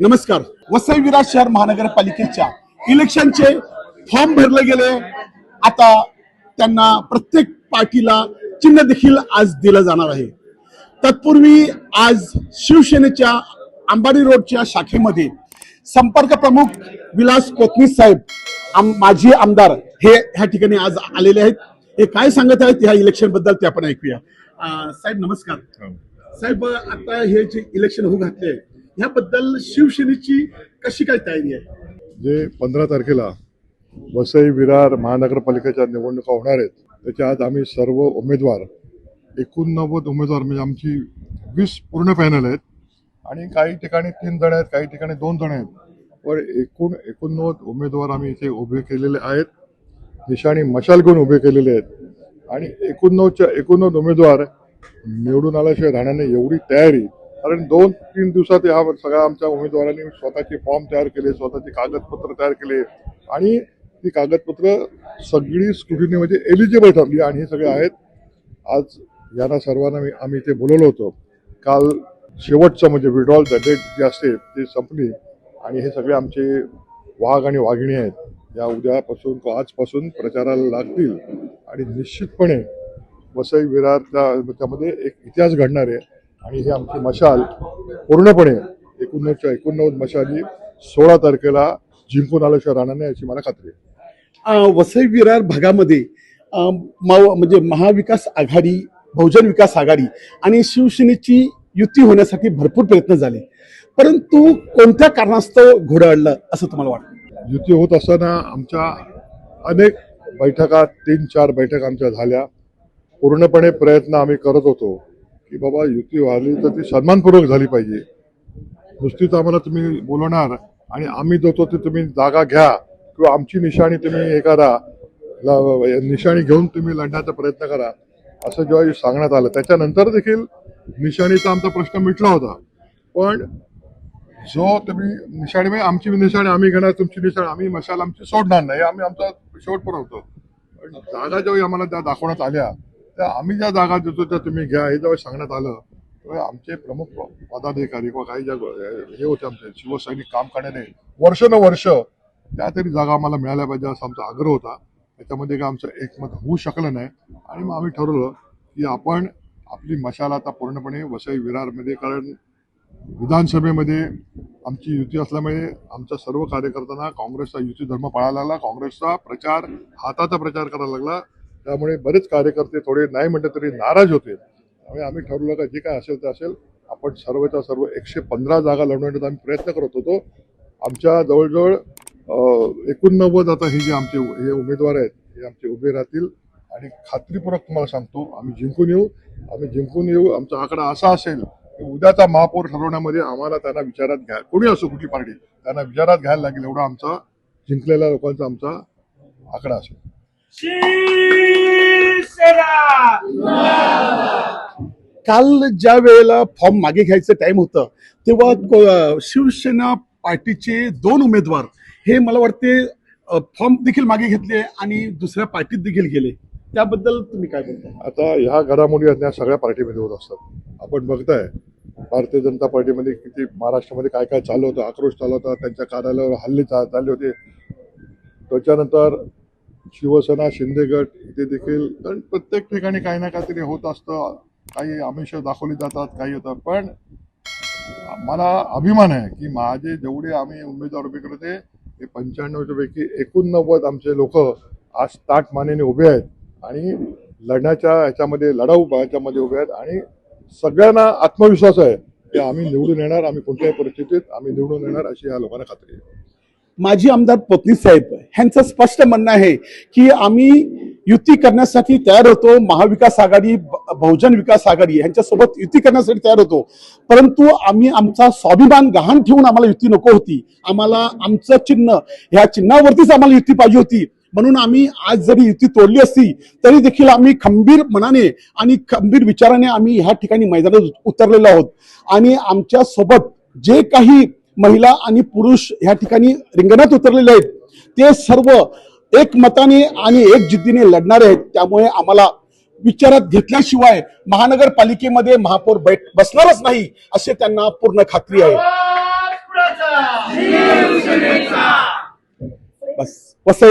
नमस्कार. वसई विराट शहर महानगरपालिकेच्या इलेक्शनचे फॉर्म भरले गेले. आता त्यांना प्रत्येक पार्टीला चिन्ह देखील आज दिलं जाणार आहे. तत्पूर्वी आज शिवसेनेच्या अंबाडी रोडच्या शाखेमध्ये संपर्क प्रमुख विलास कोतनीस साहेब आम माजी आमदार हे ह्या ठिकाणी आज आलेले आहेत. हे काय सांगत आहेत ह्या इलेक्शनबद्दल ते आपण ऐकूया. साहेब नमस्कार. साहेब आता हे जे इलेक्शन होऊ घातले ह्याबद्दल शिवसेनेची कशी काय तयारी आहे? जे पंधरा तारखेला वसई विरार महानगरपालिकेच्या निवडणुका होणार आहेत त्याच्या आज आम्ही सर्व उमेदवार एकोणनव्वद उमेदवार म्हणजे आमची वीस पूर्ण पॅनल आहेत. आणि काही ठिकाणी तीन जण आहेत काही ठिकाणी दोन जण आहेत. पण एकूण एकोणनव्वद उमेदवार आम्ही इथे उभे केलेले आहेत. निशाणी मशाल घेऊन उभे केलेले आहेत. आणि एकोणनव्वदच्या एकोणनव्वद उमेदवार निवडून आल्याशिवाय राहण्याने एवढी तयारी. कारण दोन तीन दिवसात ह्या सगळ्या आमच्या उमेदवारांनी स्वतःचे फॉर्म तयार केले स्वतःची कागदपत्र तयार केले. आणि ती कागदपत्र सगळी स्क्रुटिनीमध्ये म्हणजे एलिजिबल ठरली आणि हे सगळे आहेत. आज यांना सर्वांना मी आम्ही इथे बोलवलं होतं. काल शेवटचं म्हणजे विड्रॉल द डेट जे असते ते संपली आणि हे सगळे आमचे वाघ आणि वाघिणी आहेत. या उद्यापासून आजपासून प्रचाराला लागतील. आणि निश्चितपणे वसई विरारच्या त्यामध्ये एक इतिहास घडणार आहे. आणि ही आमची मशाल पूर्णपणे एकोणनव्वदच्या एकोणनव्वद मशाली सोळा तारखेला जिंकून आल्याशिवाय राहणार नाही याची मला खात्री आहे. वसई विरार भागामध्ये म्हणजे महाविकास आघाडी बहुजन विकास आघाडी आणि शिवसेनेची युती होण्यासाठी भरपूर प्रयत्न झाले. परंतु कोणत्या कारणास्तव घोडाळलं असं तुम्हाला वाटतं? युती होत असताना आमच्या अनेक बैठका तीन चार बैठक आमच्या झाल्या. पूर्णपणे प्रयत्न आम्ही करत होतो. की बाबा युती व्हावी तर ती सन्मानपूर्वक झाली पाहिजे. नुसतीच आम्हाला तुम्ही बोलवणार आणि आम्ही देतो ते तुम्ही जागा घ्या किंवा आमची निशाणी तुम्ही हे करा निशाणी घेऊन तुम्ही लढण्याचा प्रयत्न करा असं जेव्हा सांगण्यात आलं त्याच्यानंतर देखील निशाणीचा आमचा प्रश्न मिटला होता. पण जो तुम्ही निशाणी म्हणजे आमची निशाणी आम्ही घेणार तुमची निशाणी आम्ही मशाल आमची सोडणार नाही आम्ही आमचा शेवट पुरवतो पण जागा जेव्हा आम्हाला त्या दाखवण्यात आल्या त्या आम्ही ज्या जागा देतो त्या तुम्ही घ्या. हे जेव्हा सांगण्यात आलं तेव्हा आमचे प्रमुख पदाधिकारी किंवा काही ज्या हे होते आमचे शिवसैनिक काम करणारे वर्ष त्या तरी जागा आम्हाला मिळाल्या पाहिजे असा आमचा आग्रह होता. त्याच्यामध्ये काय आमचं एकमत होऊ शकलं नाही. आणि मग आम्ही ठरवलं की आपण आपली मशाल आता पूर्णपणे वसई विरारमध्ये कारण विधानसभेमध्ये आमची युती असल्यामुळे आमच्या सर्व कार्यकर्त्यांना काँग्रेसचा युती धर्म पाळायला लागला. काँग्रेसचा प्रचार हाताचा प्रचार करायला लागला. त्यामुळे बरेच कार्यकर्ते थोडे नाही म्हटलं तरी नाराज होते. त्यामुळे आम्ही ठरवलं का जे काय असेल ते असेल. आपण सर्वच्या सर्व एकशे पंधरा जागा लढवण्याचा आम्ही प्रयत्न करत होतो. आमच्या जवळजवळ एकोणनव्वद आता हे जे आमचे हे उमेदवार आहेत हे आमचे उभे राहतील. आणि खात्रीपूर्वक तुम्हाला सांगतो आम्ही जिंकून येऊ. आम्ही जिंकून येऊ. आमचा आकडा असा असेल की उद्याचा महापौर ठरवण्यामध्ये आम्हाला त्यांना विचारात घ्या कोणी असो कुठली पार्टी त्यांना विचारात घ्यायला लागेल एवढा आमचा जिंकलेल्या लोकांचा आमचा आकडा असेल. काल ज्या वेळेला फॉर्म मागे घ्यायचं टाइम होतं तेव्हा शिवसेना पार्टीचे दोन उमेदवार हे मला वाटते फॉर्म देखील मागे घेतले आणि दुसऱ्या पार्टीत देखील गेले. त्याबद्दल तुम्ही काय बोलता? आता ह्या घडामोडी या सगळ्या पार्टीमध्ये होत असतात. आपण बघताय भारतीय जनता पार्टीमध्ये किती महाराष्ट्रामध्ये काय काय चालू होतं आक्रोश चालू होता त्यांच्या कार्यालयावर हल्ले चालले होते. त्याच्यानंतर शिवसेना शिंदे गट इथे देखील कारण प्रत्येक ठिकाणी काही ना काहीतरी होत असतं. काही आमिष दाखवली जातात काही होतं पण मला अभिमान आहे की माझे जेवढे आम्ही उमेदवार उभे करते ते पंच्याण्णवच्या पैकी एकोणनव्वद आमचे लोक आज ताट मानेने उभे आहेत. आणि लढण्याच्या ह्याच्यामध्ये लढाऊ ह्याच्यामध्ये उभे आहेत. आणि सगळ्यांना आत्मविश्वास आहे की आम्ही निवडून येणार आम्ही कोणत्याही परिस्थितीत आम्ही निवडून येणार अशी या लोकांना खात्री आहे. माजी आमदार पत्नी साहेब ह्यांचं स्पष्ट म्हणणं आहे की आम्ही युती करण्यासाठी तयार होतो महाविकास आघाडी ब- बहुजन विकास आघाडी ह्यांच्यासोबत युती करण्यासाठी तयार होतो. परंतु आम्ही आमचा स्वाभिमान गहाण ठेवून आम्हाला युती नको होती. आम्हाला आमचं चिन्ह ह्या चिन्हावरतीच आम्हाला युती पाहिजे होती. म्हणून आम्ही आज जरी युती तोडली असती तरी देखील आम्ही खंबीर मनाने आणि खंबीर विचाराने आम्ही ह्या ठिकाणी मैदानात उतरलेलो आहोत. आणि आमच्यासोबत जे काही महिला आणि पुरुष ह्या ठिकाणी रिंगणात उतरलेले आहेत. ते सर्व एक मताने आणि एक जिद्दीने लढणारे आहेत. त्यामुळे आम्हाला विचारात घेतल्याशिवाय महानगरपालिकेमध्ये महापौर बैठ बसणारच नाही असे त्यांना पूर्ण खात्री आहे. बस वसई